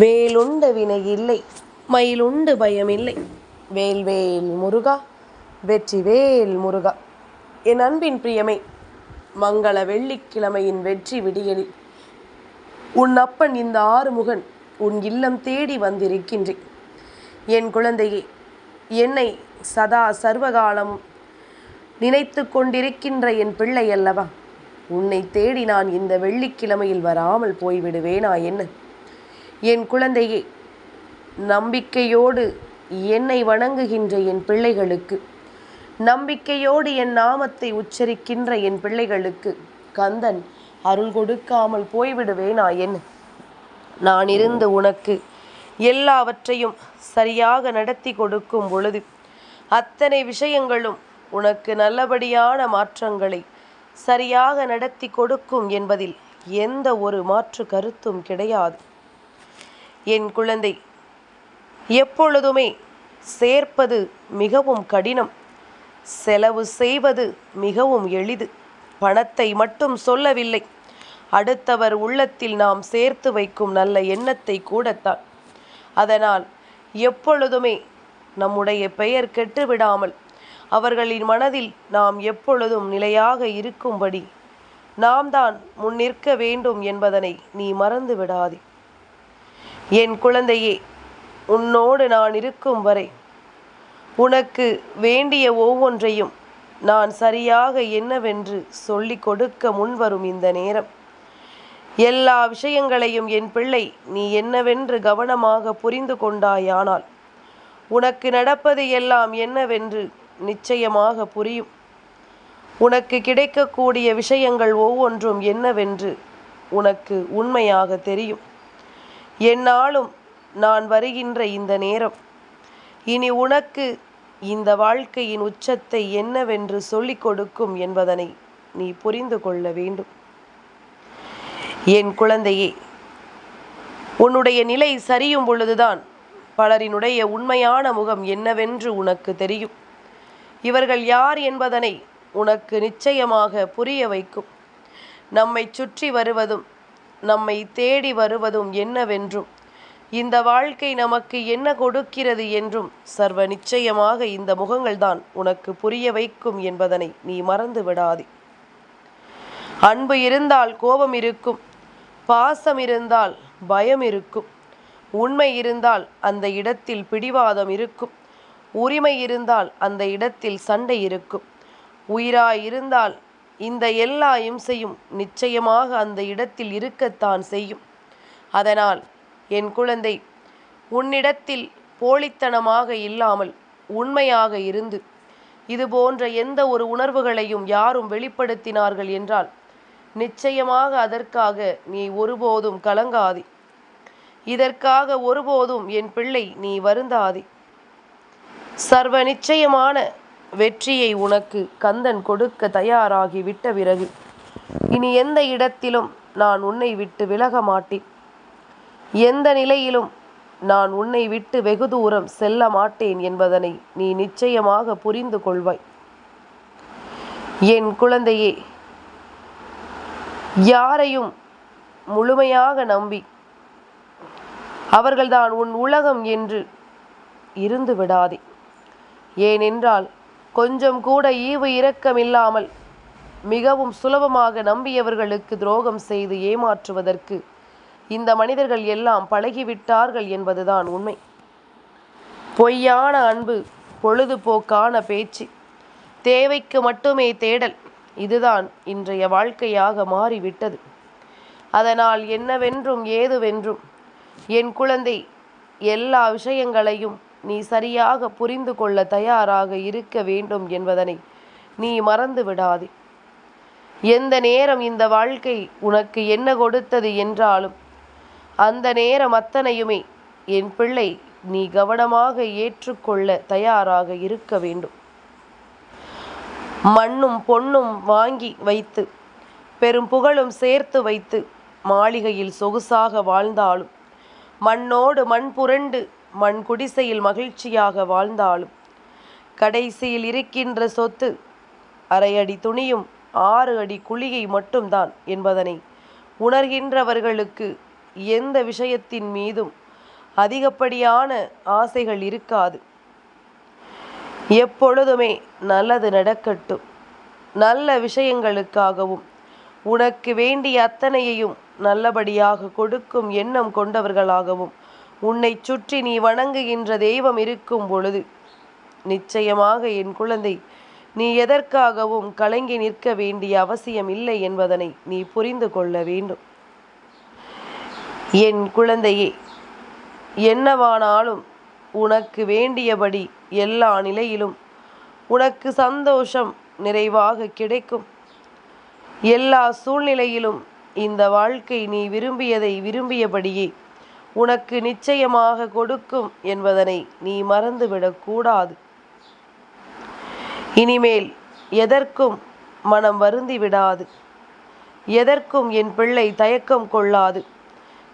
வேலுண்டு வினை இல்லை மயிலுண்டு பயமில்லை. வேல்வேல் முருகா வெற்றி வேல் முருகா. என் அன்பின் பிரியமை மங்கள வெள்ளிக்கிழமையின் வெற்றி விடியலில் உன் அப்பன் இந்த ஆறுமுகன் உன் இல்லம் தேடி வந்திருக்கின்றேன் என் குழந்தையே என்னை சதா சர்வகாலம் நினைத்து கொண்டிருக்கின்ற என் பிள்ளை அல்லவா? உன்னை தேடி நான் இந்த வெள்ளிக்கிழமையில் வராமல் போய்விடுவேனா என்ன? என் குழந்தையே நம்பிக்கையோடு என்னை வணங்குகின்ற என் பிள்ளைகளுக்கு நம்பிக்கையோடு என் நாமத்தை உச்சரிக்கின்ற என் பிள்ளைகளுக்கு கந்தன் அருள் கொடுக்காமல் போய்விடுவேனா என்ன நான் இருந்து உனக்கு எல்லாவற்றையும் சரியாக நடத்தி கொடுக்கும் பொழுது அத்தனை விஷயங்களும் உனக்கு நல்லபடியான மாற்றங்களை சரியாக நடத்தி கொடுக்கும் என்பதில் எந்த ஒரு மாற்று கருத்தும் கிடையாது. என் குழந்தை. எப்பொழுதுமே சேர்ப்பது மிகவும் கடினம். செலவு செய்வது மிகவும் எளிது. பணத்தை மட்டும் சொல்லவில்லை. அடுத்தவர் உள்ளத்தில் நாம் சேர்த்து வைக்கும் நல்ல எண்ணத்தை கூடத்தான். அதனால் எப்பொழுதுமே நம்முடைய பெயர் கெட்டுவிடாமல் அவர்களின் மனதில் நாம் எப்பொழுதும் நிலையாக இருக்கும்படி நாம் தான் முன்னிற்க வேண்டும் என்பதனை நீ மறந்து விடாதே என் குழந்தையே உன்னோடு நான் இருக்கும் வரை உனக்கு வேண்டிய ஒவ்வொன்றையும் நான் சரியாக என்னவென்று சொல்லிக் கொடுக்க முன்வரும் இந்த நேரம். எல்லா விஷயங்களையும் என் பிள்ளை நீ என்னவென்று கவனமாக புரிந்து கொண்டாயானால் உனக்கு நடப்பது எல்லாம் என்னவென்று நிச்சயமாக புரியும். உனக்கு கிடைக்கக்கூடிய விஷயங்கள் ஒவ்வொன்றும் என்னவென்று உனக்கு உண்மையாக தெரியும். என்னாலும் நான் வருகின்ற இந்த நேரம். இனி உனக்கு இந்த வாழ்க்கையின் உச்சத்தை என்னவென்று சொல்லிக் கொடுக்கும் என்பதனை நீ புரிந்து கொள்ள வேண்டும். என் குழந்தையே உன்னுடைய நிலை சரியும் பொழுதுதான் பலரினுடைய உண்மையான முகம் என்னவென்று உனக்கு தெரியும். இவர்கள் யார் என்பதனை உனக்கு நிச்சயமாக புரிய வைக்கும். நம்மை சுற்றி வருவதும் நம்மை தேடி வருவதும் என்னவென்றும்? இந்த வாழ்க்கை நமக்கு என்ன கொடுக்கிறது என்றும் சர்வ நிச்சயமாக இந்த முகங்கள்தான் உனக்கு புரிய வைக்கும் என்பதனை நீ மறந்து விடாதே. அன்பு இருந்தால் கோபம் இருக்கும் பாசம் இருந்தால் பயம் இருக்கும் உண்மை இருந்தால் அந்த இடத்தில் பிடிவாதம் இருக்கும் உரிமை இருந்தால் அந்த இடத்தில் சண்டை இருக்கும் உயிராய் இருந்தால் இந்த எல்லா இம்சையும் நிச்சயமாக அந்த இடத்தில் இருக்கத்தான் செய்யும். அதனால் என் குழந்தை உன்னிடத்தில் போலித்தனமாக இல்லாமல் உண்மையாக இருந்து இது போன்ற எந்த ஒரு உணர்வுகளையும் யாரும் வெளிப்படுத்தினார்கள் என்றால் நிச்சயமாக அதற்காக நீ ஒருபோதும் கலங்காதே. இதற்காக ஒருபோதும் என் பிள்ளை நீ வருந்தாதே. சர்வ நிச்சயமான வெற்றியை உனக்கு கந்தன் கொடுக்க தயாராகி விட்ட பிறகு இனி எந்த இடத்திலும் நான் உன்னை விட்டு விலக மாட்டேன். எந்த நிலையிலும் நான் உன்னை விட்டு வெகு தூரம் செல்ல மாட்டேன் என்பதனை நீ நிச்சயமாக புரிந்து கொள்வாய். என் குழந்தையே யாரையும் முழுமையாக நம்பி அவர்கள்தான் உன் உலகம் என்று இருந்து விடாதே. ஏனென்றால் கொஞ்சம் கூட ஈவு இரக்கமில்லாமல் மிகவும் சுலபமாக நம்பியவர்களுக்கு துரோகம் செய்து ஏமாற்றுவதற்கு இந்த மனிதர்கள் எல்லாம் பழகிவிட்டார்கள் என்பதுதான் உண்மை. பொய்யான அன்பு பொழுதுபோக்கான பேச்சு தேவைக்கு மட்டுமே தேடல் இதுதான் இன்றைய வாழ்க்கையாக மாறிவிட்டது. அதனால் என்னவென்றும் ஏதுவென்றும் என் குழந்தை எல்லா விஷயங்களையும் நீ சரியாக புரிந்து கொள்ள தயாராக இருக்க வேண்டும் என்பதனை நீ மறந்து விடாதே. எந்த நேரம் இந்த வாழ்க்கை உனக்கு என்ன கொடுத்தது என்றாலும் அந்த நேரம் அத்தனையுமே என் பிள்ளை நீ கவனமாக ஏற்றுக்கொள்ள தயாராக இருக்க வேண்டும். மண்ணும் பொன்னும் வாங்கி வைத்து பெரும் புகழும் சேர்த்து வைத்து மாளிகையில் சொகுசாக வாழ்ந்தாலும் மண்ணோடு மண் புரண்டு மண் குடிசையில் மகிழ்ச்சியாக வாழ்ந்தாலும் கடைசியில் இருக்கின்ற சொத்து அரை அடி துணியும் ஆறு அடி குழியை மட்டும்தான் என்பதனை உணர்கின்றவர்களுக்கு எந்த விஷயத்தின் மீதும் அதிகப்படியான ஆசைகள் இருக்காது. எப்பொழுதுமே நல்லது நடக்கட்டும். நல்ல விஷயங்களுக்காகவும் உனக்கு வேண்டிய அத்தனையையும் நல்லபடியாக கொடுக்கும் எண்ணம் கொண்டவர்களாகவும் உன்னை சுற்றி நீ வணங்குகின்ற தெய்வம் இருக்கும் பொழுது நிச்சயமாக என் குழந்தை நீ எதற்காகவும் கலங்கி நிற்க வேண்டிய அவசியம் இல்லை என்பதனை நீ புரிந்து கொள்ள வேண்டும். என் குழந்தையே என்னவானாலும் உனக்கு வேண்டியபடி எல்லா நிலையிலும் உனக்கு சந்தோஷம் நிறைவாக கிடைக்கும். எல்லா சூழ்நிலையிலும் இந்த வாழ்க்கை நீ விரும்பியதை விரும்பியபடியே உனக்கு நிச்சயமாக கொடுக்கும் என்பதனை நீ மறந்துவிடக்கூடாது இனிமேல் எதற்கும் மனம் வருந்தி விடாது எதற்கும் என் பிள்ளை தயக்கம் கொள்ளாது.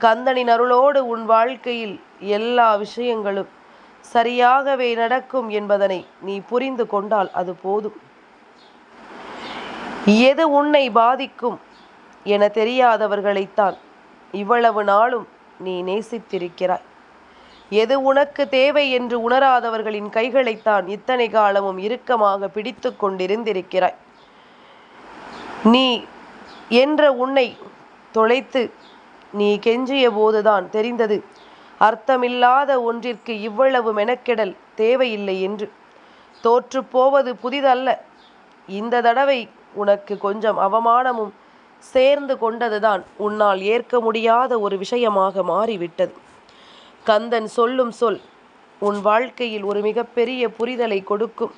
கந்தனின் அருளோடு உன் வாழ்க்கையில் எல்லா விஷயங்களும் சரியாகவே நடக்கும் என்பதனை நீ புரிந்து கொண்டால் அது போதும். எது உன்னை பாதிக்கும் என தெரியாதவர்களைத்தான் இவ்வளவு நாளும் நீ நேசித்திருக்கிறாய். எது உனக்கு தேவை என்று உணராதவர்களின் கைகளைத்தான் இத்தனை காலமும் இறுக்கமாக பிடித்து கொண்டிருந்திருக்கிறாய். நீ என்ற உன்னை தொலைத்து நீ கெஞ்சிய போதுதான் தெரிந்தது. அர்த்தமில்லாத ஒன்றிற்கு இவ்வளவு மெனக்கெடல் தேவையில்லை என்று. தோற்றுப்போவது புதிதல்ல. இந்த தடவை உனக்கு கொஞ்சம் அவமானமும் சேர்ந்து கொண்டதுதான் உன்னால் ஏற்க முடியாத ஒரு விஷயமாக மாறிவிட்டது. கந்தன் சொல்லும் சொல் உன் வாழ்க்கையில் ஒரு மிகப்பெரிய புரிதலை கொடுக்கும்.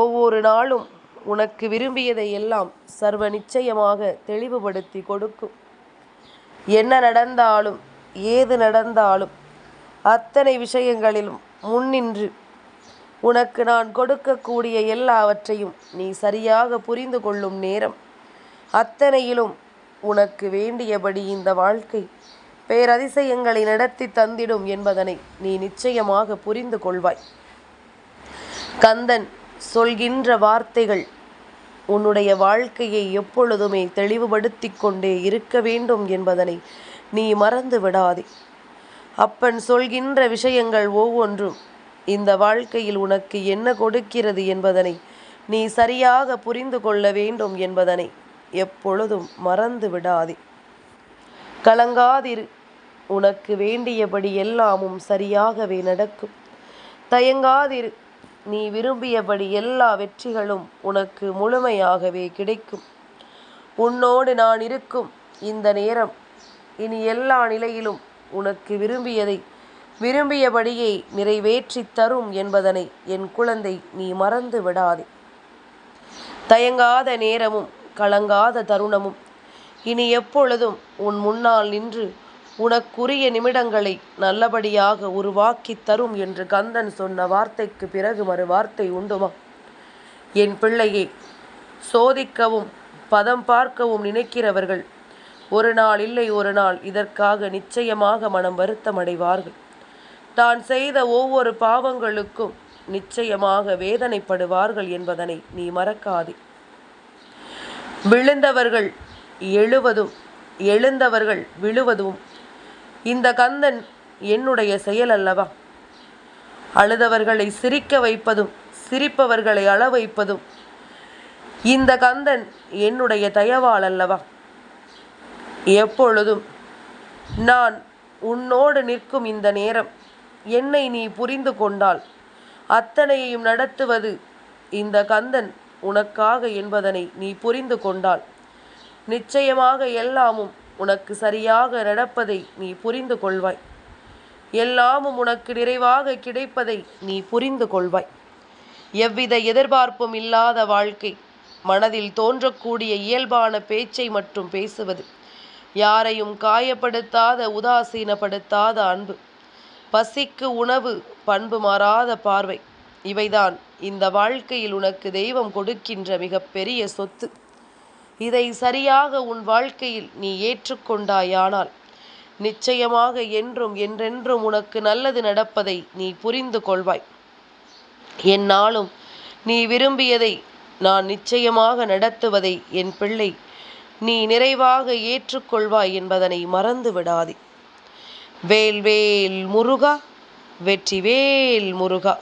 ஒவ்வொரு நாளும் உனக்கு விரும்பியதை எல்லாம் சர்வ நிச்சயமாக தெளிவுபடுத்தி கொடுக்கும். என்ன நடந்தாலும் ஏது நடந்தாலும் அத்தனை விஷயங்களிலும் முன்னின்று உனக்கு நான் கொடுக்கக்கூடிய எல்லாவற்றையும் நீ சரியாக புரிந்து கொள்ளும் நேரம். அத்தனையிலும் உனக்கு வேண்டியபடி இந்த வாழ்க்கை பேரதிசயங்களை நடத்தி தந்திடும் என்பதனை நீ நிச்சயமாக புரிந்து கொள்வாய். கந்தன் சொல்கின்ற வார்த்தைகள் உன்னுடைய வாழ்க்கையை எப்பொழுதுமே தெளிவுபடுத்தி கொண்டே இருக்க வேண்டும் என்பதனை நீ மறந்து விடாதே. அப்பன் சொல்கின்ற விஷயங்கள் ஒவ்வொன்றும் இந்த வாழ்க்கையில் உனக்கு என்ன கொடுக்கிறது என்பதனை நீ சரியாக புரிந்து கொள்ள வேண்டும் என்பதனை எப்பொழுதும் மறந்து விடாதே. கலங்காதிரு. உனக்கு வேண்டியபடி எல்லாமும் சரியாகவே நடக்கும். தயங்காதிரு. நீ விரும்பியபடி எல்லா வெற்றிகளும் உனக்கு முழுமையாகவே கிடைக்கும். உன்னோடு நான் இருக்கும் இந்த நேரம் இனி எல்லா நிலையிலும் உனக்கு விரும்பியதை விரும்பியபடியே நிறைவேற்றி தரும் என்பதனை என் குழந்தை நீ மறந்து விடாதே. தயங்காத நேரமும் கலங்காத தருணமும். இனி எப்பொழுதும் உன் முன்னால் நின்று உனக்குரிய நிமிடங்களை நல்லபடியாக உருவாக்கி தரும் என்று கந்தன் சொன்ன வார்த்தைக்கு பிறகு மறு வார்த்தை உண்டுமா? என் பிள்ளையை சோதிக்கவும் பதம் பார்க்கவும் நினைக்கிறவர்கள் ஒரு நாள் இல்லை ஒரு நாள் இதற்காக நிச்சயமாக மனம் வருத்தமடைவார்கள். தான் செய்த ஒவ்வொரு பாவங்களுக்கும் நிச்சயமாக வேதனைப்படுவார்கள் என்பதனை நீ மறக்காதே. விழுந்தவர்கள் எழுவதும் எழுந்தவர்கள் விழுவதும். இந்த கந்தன் என்னுடைய செயல் அல்லவா? அழுதவர்களை சிரிக்க வைப்பதும் சிரிப்பவர்களை அள வைப்பதும் இந்த கந்தன் என்னுடைய தயவால் அல்லவா? எப்பொழுதும் நான் உன்னோடு நிற்கும் இந்த நேரம் என்னை நீ புரிந்து கொண்டால் அத்தனையையும் நடத்துவது இந்த கந்தன் உனக்காக என்பதனை நீ புரிந்து கொண்டால். நிச்சயமாக எல்லாமும் உனக்கு சரியாக நடப்பதை நீ புரிந்து கொள்வாய். எல்லாமும் உனக்கு நிறைவாக கிடைப்பதை நீ புரிந்து கொள்வாய். எவ்வித எதிர்பார்ப்பும் இல்லாத வாழ்க்கை மனதில் தோன்றக்கூடிய இயல்பான பேச்சை மட்டும் பேசுவது யாரையும் காயப்படுத்தாத உதாசீனப்படுத்தாத அன்பு பசிக்கு உணவு பண்பு மாறாத பார்வை இவைதான். இந்த வாழ்க்கையில் உனக்கு தெய்வம் கொடுக்கின்ற மிகப்பெரிய சொத்து. இதை சரியாக உன் வாழ்க்கையில் நீ ஏற்றுக்கொண்டாயானால் நிச்சயமாக என்றும் என்றென்றும் உனக்கு நல்லது நடப்பதை நீ புரிந்து கொள்வாய். என்னாலும் நீ விரும்பியதை நான் நிச்சயமாக நடத்துவதை என் பிள்ளை நீ நிறைவாக ஏற்றுக்கொள்வாய் என்பதனை மறந்து விடாதே. வேல் வேல் முருகா வெற்றிவேல் முருகா.